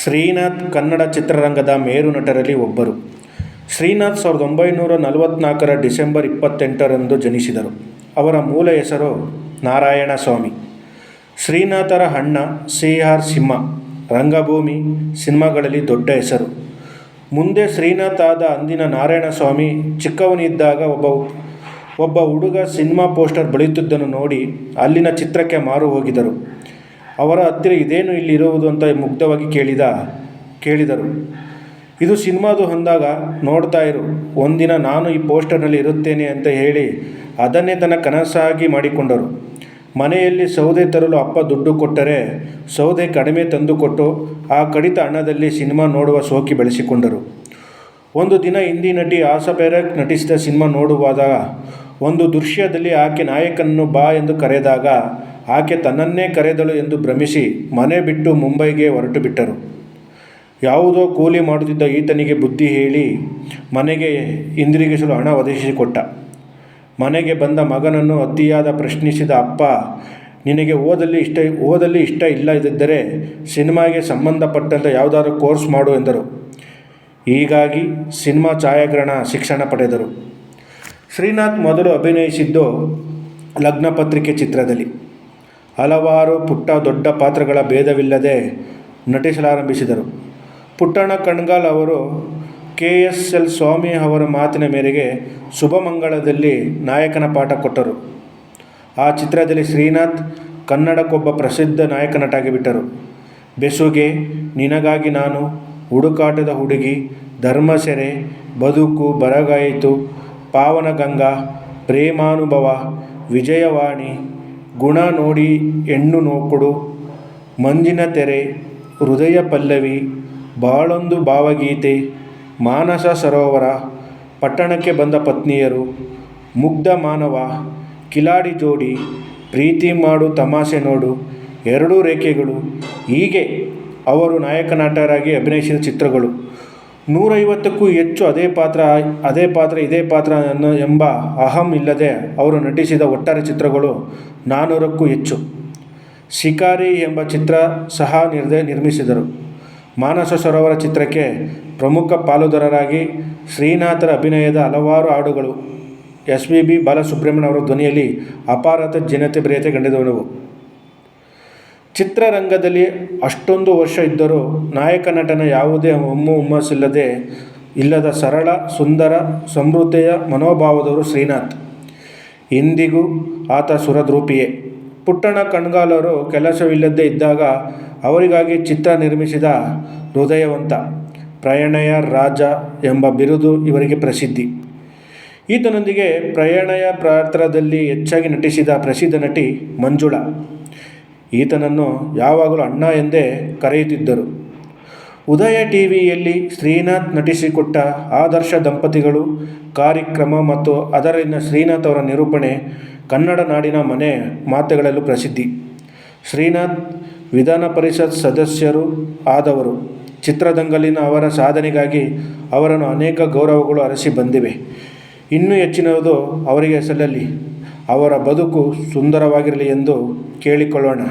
ಶ್ರೀನಾಥ್ ಕನ್ನಡ ಚಿತ್ರರಂಗದ ಮೇರು ನಟರಲ್ಲಿ ಒಬ್ಬರು. ಶ್ರೀನಾಥ್ ಸಾವಿರದ ಒಂಬೈನೂರ ನಲವತ್ತ್ನಾಲ್ಕರ ಡಿಸೆಂಬರ್ ಇಪ್ಪತ್ತೆಂಟರಂದು ಜನಿಸಿದರು. ಅವರ ಮೂಲ ಹೆಸರು ನಾರಾಯಣ ಸ್ವಾಮಿ. ಶ್ರೀನಾಥರ ಅಣ್ಣ ಸಿ ಆರ್ ಸಿಂಹ, ರಂಗಭೂಮಿ ಸಿನಿಮಾಗಳಲ್ಲಿ ದೊಡ್ಡ ಹೆಸರು. ಮುಂದೆ ಶ್ರೀನಾಥ್ ಆದ ಅಂದಿನ ನಾರಾಯಣ ಸ್ವಾಮಿ ಚಿಕ್ಕವನಿದ್ದಾಗ ಒಬ್ಬ ಒಬ್ಬ ಹುಡುಗ ಸಿನಿಮಾ ಪೋಸ್ಟರ್ ಬಳಿಯುತ್ತಿದ್ದನ್ನು ನೋಡಿ ಅಲ್ಲಿನ ಚಿತ್ರಕ್ಕೆ ಮಾರು ಹೋಗಿದರು ಅವರ ಹತ್ತಿರ ಇದೇನು ಇಲ್ಲಿ ಇರುವುದು ಅಂತ ಮುಗ್ಧವಾಗಿ ಕೇಳಿದ, ಕೇಳಿದರು. ಇದು ಸಿನಿಮಾದು ಅಂದಾಗ ನೋಡ್ತಾ ಇರು, ಒಂದಿನ ನಾನು ಈ ಪೋಸ್ಟರ್ನಲ್ಲಿ ಇರುತ್ತೇನೆ ಅಂತ ಹೇಳಿ ಅದನ್ನೇ ತನ್ನ ಕನಸಾಗಿ ಮಾಡಿಕೊಂಡರು. ಮನೆಯಲ್ಲಿ ಸೌದೆ ತರಲು ಅಪ್ಪ ದುಡ್ಡು ಕೊಟ್ಟರೆ ಸೌದೆ ಕಡಿಮೆ ತಂದುಕೊಟ್ಟು ಆ ಕಡಿತ ಹಣದಲ್ಲಿ ಸಿನಿಮಾ ನೋಡುವ ಸೋಕಿ ಬೆಳೆಸಿಕೊಂಡರು. ಒಂದು ದಿನ ಹಿಂದಿ ನಟಿ ಆಸಾ ಬೇರಕ್ ನಟಿಸಿದ ಸಿನಿಮಾ ನೋಡುವಾಗ ಒಂದು ದೃಶ್ಯದಲ್ಲಿ ಆಕೆ ನಾಯಕನನ್ನು ಬಾ ಎಂದು ಕರೆದಾಗ ಆಕೆ ತನ್ನನ್ನೇ ಕರೆದಳು ಎಂದು ಭ್ರಮಿಸಿ ಮನೆ ಬಿಟ್ಟು ಮುಂಬೈಗೆ ಹೊರಟು ಬಿಟ್ಟರು. ಯಾವುದೋ ಕೂಲಿ ಮಾಡುತ್ತಿದ್ದ ಈತನಿಗೆ ಬುದ್ಧಿ ಹೇಳಿ ಮನೆಗೆ ಹಿಂದಿರುಗಿಸಲು ಹಣ ಒದಗಿಸಿಕೊಟ್ಟ. ಮನೆಗೆ ಬಂದ ಮಗನನ್ನು ಅತಿಯಾದ ಪ್ರಶ್ನಿಸಿದ ಅಪ್ಪ, ನಿನಗೆ ಓದಲ್ಲಿ ಇಷ್ಟ ಓದಲ್ಲಿ ಇಷ್ಟ ಇಲ್ಲದಿದ್ದರೆ ಸಿನಿಮಾಗೆ ಸಂಬಂಧಪಟ್ಟಂಥ ಯಾವುದಾದ್ರೂ ಕೋರ್ಸ್ ಮಾಡು ಎಂದರು. ಹೀಗಾಗಿ ಸಿನಿಮಾ ಛಾಯಾಗ್ರಹಣ ಶಿಕ್ಷಣ ಪಡೆದರು. ಶ್ರೀನಾಥ್ ಮೊದಲು ಅಭಿನಯಿಸಿದ್ದು ಲಗ್ನಪತ್ರಿಕೆ ಚಿತ್ರದಲ್ಲಿ. ಹಲವಾರು ಪುಟ್ಟ ದೊಡ್ಡ ಪಾತ್ರಗಳ ಭೇದವಿಲ್ಲದೆ ನಟಿಸಲಾರಂಭಿಸಿದರು. ಪುಟ್ಟಣ್ಣ ಕಣ್ಗಾಲ್ ಅವರು ಕೆ ಎಸ್ ಎಲ್ ಸ್ವಾಮಿ ಅವರ ಮಾತಿನ ಮೇರೆಗೆ ಶುಭಮಂಗಳದಲ್ಲಿ ನಾಯಕನ ಪಾಠ ಕೊಟ್ಟರು. ಆ ಚಿತ್ರದಲ್ಲಿ ಶ್ರೀನಾಥ್ ಕನ್ನಡಕ್ಕೊಬ್ಬ ಪ್ರಸಿದ್ಧ ನಾಯಕ ನಟಾಗಿಬಿಟ್ಟರು ಬೆಸುಗೆ, ನಿನಗಾಗಿ ನಾನು ಹುಡುಕಾಟದ ಹುಡುಗಿ, ಧರ್ಮಸೆರೆ, ಬದುಕು, ಬರಗಾಯಿತು, ಪಾವನಗಂಗಾ, ಪ್ರೇಮಾನುಭವ, ವಿಜಯವಾಣಿ ಗುಣ ನೋಡಿ ಹೆಣ್ಣು ನೋಕೊಡು. ಮಂಜಿನ ತೆರೆ, ಹೃದಯ ಪಲ್ಲವಿ, ಬಾಳೊಂದು ಭಾವಗೀತೆ, ಮಾನಸ ಸರೋವರ, ಪಟ್ಟಣಕ್ಕೆ ಬಂದ ಪತ್ನಿಯರು, ಮುಗ್ಧ ಮಾನವ, ಕಿಲಾಡಿ ಜೋಡಿ, ಪ್ರೀತಿ ಮಾಡು ತಮಾಷೆ ನೋಡು. ಎರಡೂ ರೇಖೆಗಳು ಹೀಗೆ ಅವರು ನಾಯಕ, ನಟರಾಗಿ ಅಭಿನಯಿಸಿದ ಚಿತ್ರಗಳು. ನೂರೈವತ್ತಕ್ಕೂ ಹೆಚ್ಚು ಅದೇ ಪಾತ್ರ ಅದೇ ಪಾತ್ರ, ಇದೇ ಪಾತ್ರ ಅನ್ನೋ ಎಂಬ ಅಹಂ ಇಲ್ಲದೆ ಅವರು ನಟಿಸಿದ ಒಟ್ಟಾರೆ ಚಿತ್ರಗಳು ನಾನ್ನೂರಕ್ಕೂ ಹೆಚ್ಚು. ಶಿಕಾರಿ ಎಂಬ ಚಿತ್ರ ಸಹ ನಿರ್ದೆ, ನಿರ್ಮಿಸಿದರು. ಮಾನಸ ಸರೋವರ ಚಿತ್ರಕ್ಕೆ ಪ್ರಮುಖ ಪಾಲುದಾರರಾಗಿ ಶ್ರೀನಾಥರ ಅಭಿನಯದ ಹಲವಾರು ಹಾಡುಗಳು. ಎಸ್ ವಿ ಬಿ ಬಾಲಸುಬ್ರಹ್ಮಣ್ಯ ಅವರ ಧ್ವನಿಯಲ್ಲಿ ಅಪಾರತ ಜನತೆ ಪ್ರಿಯತೆ ಕಂಡಿದ್ದವು ಚಿತ್ರರಂಗದಲ್ಲಿ ಅಷ್ಟೊಂದು ವರ್ಷ ಇದ್ದರೂ ನಾಯಕ ನಟನ ಯಾವುದೇ ಹೊಮ್ಮು ಹುಮ್ಮಸ್ಸಿಲ್ಲದೆ ಇಲ್ಲದ ಸರಳ, ಸುಂದರ, ಸಮೃದ್ಧಿಯ ಮನೋಭಾವದವರು ಶ್ರೀನಾಥ್. ಇಂದಿಗೂ ಆತ ಸುರದ್ರೂಪಿಯೇ. ಪುಟ್ಟಣ ಕಣ್ಗಾಲರು ಕೆಲಸವಿಲ್ಲದೇ ಇದ್ದಾಗ ಅವರಿಗಾಗಿ ಚಿತ್ರ ನಿರ್ಮಿಸಿದ ಹೃದಯವಂತ ಪ್ರಯಾಣಯ ರಾಜ ಎಂಬ ಬಿರುದು ಇವರಿಗೆ ಪ್ರಸಿದ್ಧಿ. ಈತನೊಂದಿಗೆ ಪ್ರಯಾಣಯ ಪಾತ್ರದಲ್ಲಿ ಹೆಚ್ಚಾಗಿ ನಟಿಸಿದ ಪ್ರಸಿದ್ಧ ನಟಿ ಮಂಜುಳಾ. ಈತನನ್ನು ಯಾವಾಗಲೂ ಅಣ್ಣ ಎಂದೇ ಕರೆಯುತ್ತಿದ್ದರು. ಉದಯ ಟಿ ವಿಯಲ್ಲಿ ಶ್ರೀನಾಥ್ ನಟಿಸಿಕೊಟ್ಟ ಆದರ್ಶ ದಂಪತಿಗಳು, ಕಾರ್ಯಕ್ರಮ ಮತ್ತು ಅದರಲ್ಲಿನ ಶ್ರೀನಾಥ್ ಅವರ ನಿರೂಪಣೆ ಕನ್ನಡ ನಾಡಿನ ಮನೆ ಮಾತುಗಳಲ್ಲೂ ಪ್ರಸಿದ್ಧಿ. ಶ್ರೀನಾಥ್ ವಿಧಾನ ಪರಿಷತ್ ಸದಸ್ಯರು ಆದವರು. ಚಿತ್ರದಂಗಲಿನ ಅವರ ಸಾಧನೆಗಾಗಿ ಅವರನ್ನು ಅನೇಕ ಗೌರವಗಳು ಅರಸಿ ಬಂದಿವೆ. ಇನ್ನೂ ಹೆಚ್ಚಿನದು ಅವರಿಗೆ ಸಲ್ಲಲಿ. ಅವರ ಬದುಕು ಸುಂದರವಾಗಿರಲಿ ಎಂದು ಕೇಳಿಕೊಳ್ಳೋಣ.